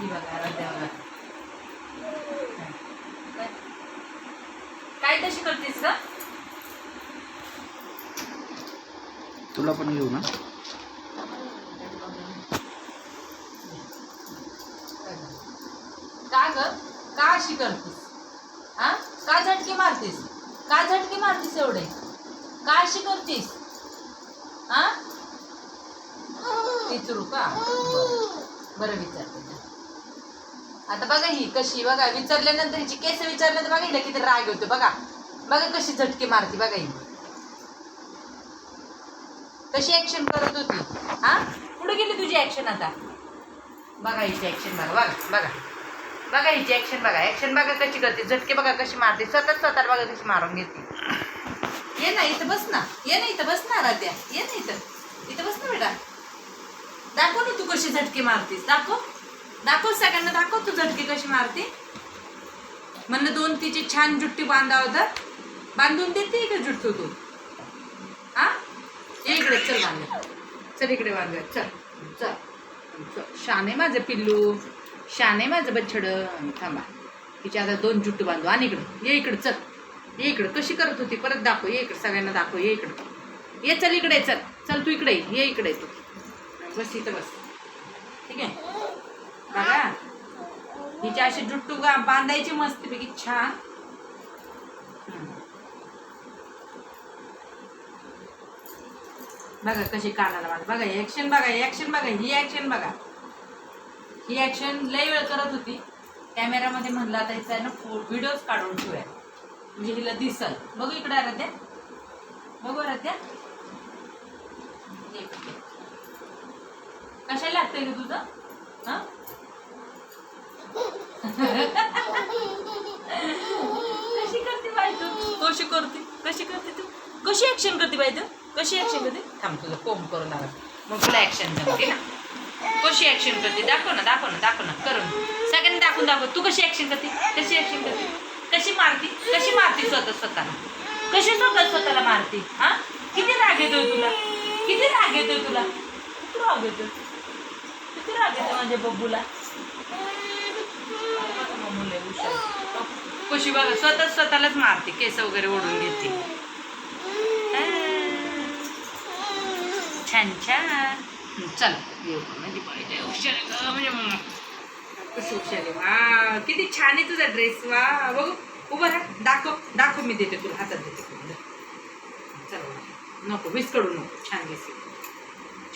ही बघा काय? काय तशी करतेस का तुला पण घेऊ ना? का ग? का अशी करतेस? हा? का झटके मारतेस? का झटके मारतेस एवढे? का अशी करतेस? हा? विचारू का? बरं. बरं विचारते. आता बघा ही कशी बघा विचारल्यानंतर हिची केस विचारल्यानंतर बघा हिला किती राग होतो बघा. बघा कशी झटके मारते बघा ही. कशी ऍक्शन करत होती. हा? पुढे गेली तुझी ऍक्शन आता? बघा हिची ऍक्शन बघा बघा बघा. बघा हिची ऍक्शन बघा. ऍक्शन बघा कशी करते झटके बघा कशी मारते. स्वतः स्वतः बघा कशी मारून घेते. ये ना इथं बस ना. ये ना इथं बस ना राध्या ये ना इथं. इथं बस ना बेटा. दाखव ना तू कशी झटके मारतेस. दाखव. दाखव सगळ्यांना दाखव तू झटके कशी मारते. म्हणलं दोन तिची छान जुट्टी बांधावं तर. बांधून देते का जुटतो तू? हा? ये इकडे चल बांध चल इकडे बांधूया. चल चल चल. शाने माझं पिल्लू. शाने माझं बच्छड थांबा. तिच्या आता दोन जुट्टू बांधू. आणि इकडं. ये इकडं चल. ये इकडं. कशी करत होती? परत दाखव. ये इकडं. सगळ्यांना दाखव. ये इकडं. ये चल इकडे चल. चल तू इकडे ये. इकडे तू. बस इथं बस. बघा. हिच्या अशी जुट्टू बांधायची मस्तपैकी छान. बघा कशी कानाला बांध बघा ऍक्शन बघा ऍक्शन बघा ही ऍक्शन बघा. ही ऍक्शन लय वेळ करत होती. कॅमेरामध्ये म्हणला आता हिचा ना व्हिडिओज काढून ठेवूया. म्हणजे हिला दिसल. बघू इकडे आराध्या. बघू आराध्या. कशाला लागतंय ग तुझं? हा? कशी करते बाई तू? कशी करते? कशी करते तू? कशी ऍक्शन करते बाई तू? कशी ऍक्शन करते? थांब तुझं कोंब करून दाखव. मग तुला ऍक्शन जमते ना? कशी ऍक्शन करते? दाखव ना दाखव ना दाखव ना. करून. सगळ्यांनी दाखवून दाखव. तू कशी ऍक्शन करते? कशी ऍक्शन करते? कशी मारती? कशी मारती स्वतः स्वतःला? कशी स्वतः स्वतःला मारती? हा? किती राग येतोय तुला? किती राग येतोय तुला? किती राग येतोय? किती राग येतोय माझ्या बब्बूला? मम्मू हुशार कशी बघा स्वतः स्वतःलाच मारते केस वगैरे ओढून घेते. छान छान. चल येऊ म्हणजे पाहिजे हुशार गं, म्हणजे कशी हुशार आहे वा किती छान आहे तुझा ड्रेस वा बघू उभं राहा. दाखव दाखव मी देते तुला. हातात देते चल नको विस्कडू नको. छान दिसते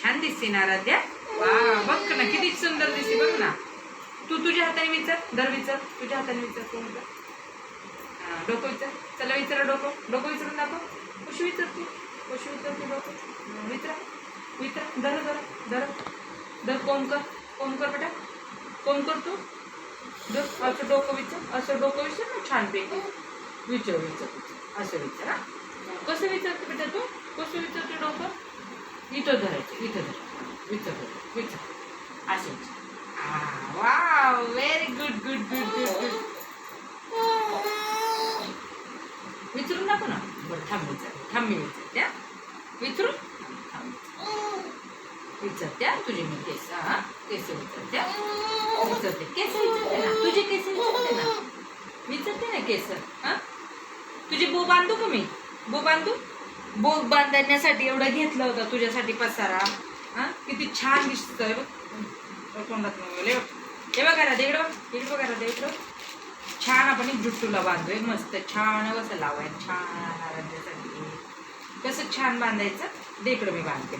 छान दिसते ना आराध्या. वा बघ ना किती सुंदर दिसते बघ ना. तू तुझ्या हाताने विचार दर विचार तुझ्या हाताने विचार कोण विचार डोकं विचार. चला विचारा डोकं. डोकं विचारून दाखव. कशी विचार तू. कशी विचारते डोकं. हा, विचारा. विचार. दर दर दर दर कोण कर. कोण कर बेटा? कोण कर तू? दर असं डोकं विचार. असं डोकं विचार ना छानपैकी. विचार विचार असं विचार हा. कसं विचारते बेटा तू? कसं विचारते डोकं? इथं धरायचं इथं धरायचं विचार विचार. असं विचार वा very good good good good good विचारून दाखव ना बरं थांब विचार थांब मी विचारत्या विचारू थांब. विचारत्या तुझे मी केस हा? केस विचारत्या. विचारते केस विचारते ना? तुझे केस विचारते ना? विचारते ना केस हा? तुझे बो बांधू का मी? बो बांधू? बो बांधण्यासाठी एवढं घेतलं होतं तुझ्यासाठी पसारा. हा? किती छान दिसतोय बघ. तोंडात नाही हे बघा ना इकडं बघ. इकडं बघा ना इकडं छान आपण एक जुट्टूला बांधतोय मस्त छान कसं लावाय छान आराध्यासाठी. कसं छान बांधायचं? दे इकडं मी बांधते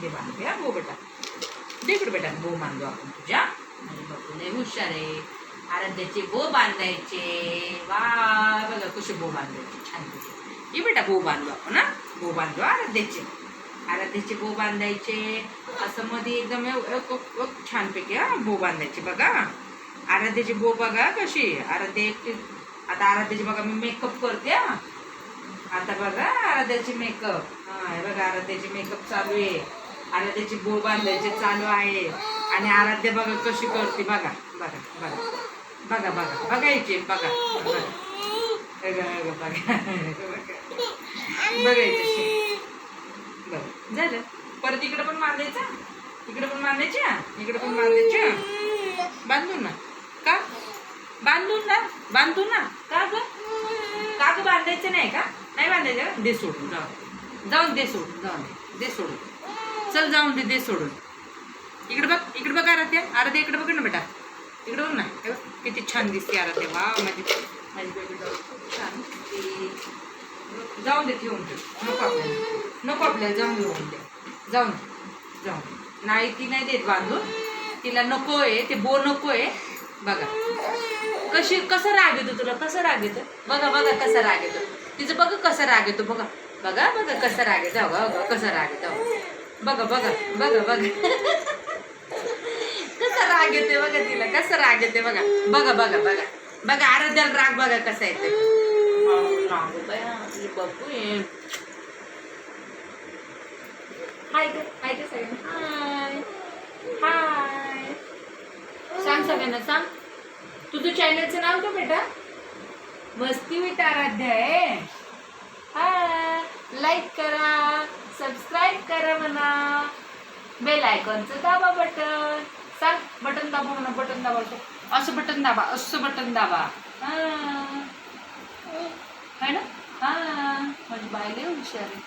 दे बांधते हा गो बेटा दे इकडं बेटा गो बांधू आपण तुझ्या आणि बघू लय हुशार आहे आराध्याचे गो बांधायचे वा बघा कसे बो बांधायचे छान ये बेटा गो बांधू आपण हा गो बांधू आराध्याचे आराध्याचे गो बांधायचे असं मध्ये एकदम छानपैकी हा गो बांधायचे बघा आराध्याची गो बघा कशी आराध्या एकटी आता आराध्याची बघा मी मेकअप करते हा आता बघा आराध्याची मेकअप हा बघा आराध्याची मेकअप चालू आहे आराध्याची बो बांधायची चालू आहे. आणि आराध्य बघा कशी करते. बघा बघा बघा. बघा बघा. बघायची बघा. बघा. बघा बघा बघा. बघायची बरं झालं. परत इकडे पण बांधायचं? इकडे पण बांधायच्या इकडे पण बांधायच्या बांधून ना. का? बांधून ना. बांधून ना. का ग? का ग बांधायचं नाही का? नाही बांधायचं दे सोडून. जाऊन जाऊन दे सोडून. जाऊन दे. दे सोडून. चल जाऊन दे दे सोडून. इकडे बघ इकडे बघ आराध्या. आराध्या इकडे बघ ना बेटा. इकडे बघ ना. किती छान दिसते आराध्या. वा माझी माझी खूप छान दिसते. जाऊन दे ठेवून ठेव. नको आपल्याला. नको आपल्याला. जाऊन घेऊन दे. जाऊन दे, जाऊन नाही ती नाही देत बांधून. तिला नको आहे ते बो नको आहे बघा. कशी कसं राग येतो तुला? कसं राग येतो? बघा बघा कसं राग येतो. तिचं बघा कसं राग येतो बघा. बघा बघा कसं राग येतो. बघा कसं राग येतो. बघा बघा बघा बघा. कसं राग येते बघा तिला कसं राग येते बघा. बघा बघा बघा. बघा आराध्याला राग बघा कसा येते. हाय हाय हाय हाय सांग सगळ्यांना सांग. तुझं चॅनलचं नाव का बेटा? मस्ती विथ आराध्या आहे. हा लाईक करा सबस्क्राईब करा म्हणा. बेल आयकॉनचं दाबा बटन. सांग बटन दाबा म्हणा बटन दाबा. असं- बटन दाबा असं बटन दाबा. हा. है ना? हा. माझी बाय लय हुशार आहे.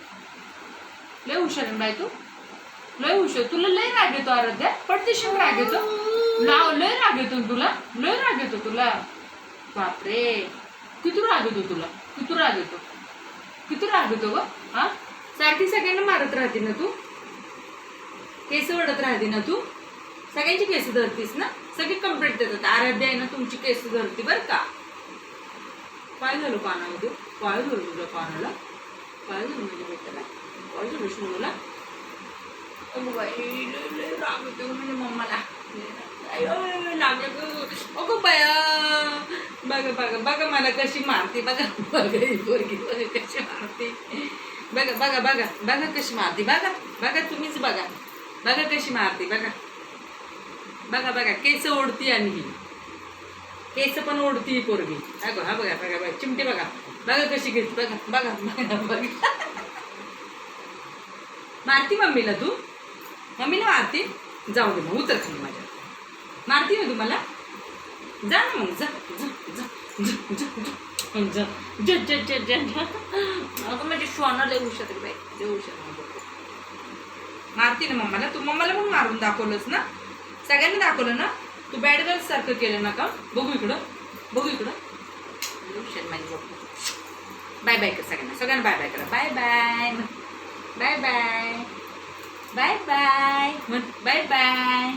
लय हुशार आहे बाय तू? लय हुशार. तुला लय राग येतो आराध्या. पडदेशील राग येतो. नाव लय राग येतो तुला. लय राग येतो तुला. बापरे. किती राग येतो तुला? किती राग येतो? किती राग होतो ग हा? सारखी सगळ्यांना मारत राहते ना तू? केस ओढत राहते ना तू? सगळ्यांची केस धरतीस ना? सगळी कंप्लीट देतात. आराध्या आहे ना तुमची केस धरती बरं का? काय झालं पानामध्ये काय झालं तुझ्या पानाला काय झालं म्हणजे बेटाला? काय झालं शिवला राग होतो म्हणजे मम्माला. अयो, नाम्या गो अगो बाया बघा बघा बघा मला कशी मारते बघा बघा ही पोरगी कशी मारते. बघा बघा बघा बघा कशी मारते बघा बघा तुम्हीच बघा. बघा कशी मारते बघा. बघा बघा केस ओढती आणि ही. केस पण ओढती पोरगी. अगो हा बघा बघा बघा चिमटे बघा. बघा कशी घेते बघा बघा बघा बघा. मारती मम्मीला तू? मम्मीला मारती? जाऊ दे मग उतर खाली माझ्या. मारती ना तुम्हाला जा ना मग जा जा जा जा जा जा. जा जा जा जा जा अगं म्हणजे श्वाना लय हुशार आहे बाई. लय हुशार. मारती ना मम्माला. तू मम्माला पण मारून दाखवलंस ना? सगळ्यांना दाखवलं ना? तू बॅड गर्ल सारखं केलं ना का? बघू इकडं. बघू इकडं. हुशार माझी बघू बाय बाय कर सगळ्यांना. सगळ्यांना बाय बाय करा. Bye bye. Bye bye. Bye bye. म्हण. Bye bye.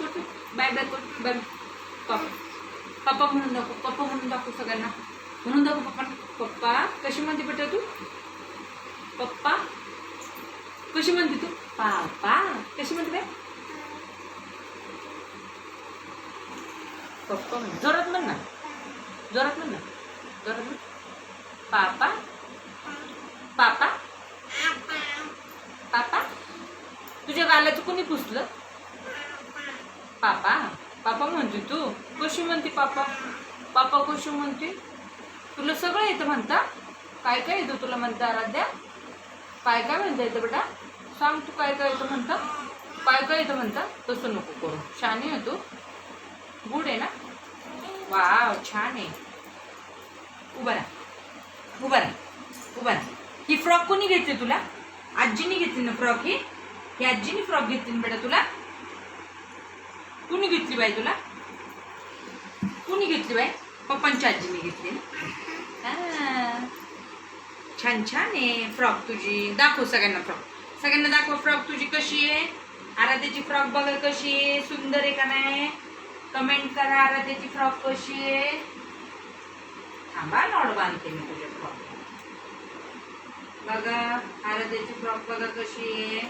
कशी बाय बाय कर बाय पप्पा. पप्पा म्हणून दाखव पप्पा म्हणून दाखव सगळ्यांना. म्हणून दाखव पप्पा पप्पा कशी म्हणते बेटा तू? पप्पा कशी म्हणते तू? पापा कशी म्हणते बाय पप्पा म्हण जोरात म्हण ना. जोरात म्हण ना. जोरात म्हण. पापा पापा पापा तुझ्या गालाचं कोणी पुसलं? पापा? पापा म्हणते तू. कशी म्हणते पापा. पापा कशी म्हणते. तुला सगळं येतं म्हणता? काय काय येतं तुला म्हणता आराध्या? काय काय म्हणता येतं बेटा? सांग तू काय काय येतं म्हणता? काय काय येतं म्हणता? तसं नको करू. छान आहे तू. गुड आहे ना? वाव छान आहे. उभा राहा. उभा राहा. उभा राहा. ही फ्रॉक कोणी घेतली तुला? आजीने घेतली ना फ्रॉक ही? ही आजीने फ्रॉक घेतली ना बेटा तुला? कुणी घेतली बाई तुला? कुणी घेतली बाई? पप्पांच्या आजीने घेतली. छान छान आहे फ्रॉक तुझी. दाखव सगळ्यांना फ्रॉक. सगळ्यांना दाखव फ्रॉक तुझी कशी आहे. आराध्याची फ्रॉक बघा कशी आहे. सुंदर आहे का नाही? कमेंट करा आराध्याची फ्रॉक कशी आहे. थांबा नॉड बांधते मी तुझ्या फ्रॉक. बघा आराध्याची फ्रॉक बघा कशी आहे.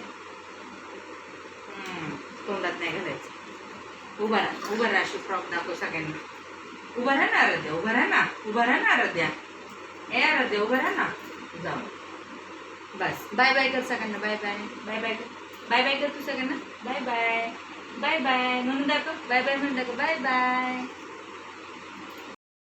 तोंडात नाही घालायचं. उभा राहा उभं राहा फ्रॉक दाखव सगळ्यांना. उभा राहा ना आराध्या उभा राहा ना उभा राहा ना आराध्या. ए आराध्या उभा राहा ना. जाऊ. बस. बाय बाय कर सगळ्यांना बाय बाय बाय बाय कर. बाय बाय कर तू सगळ्यांना. बाय बाय बाय बाय म्हणून दाखव बाय बाय म्हणून दाखव बाय बाय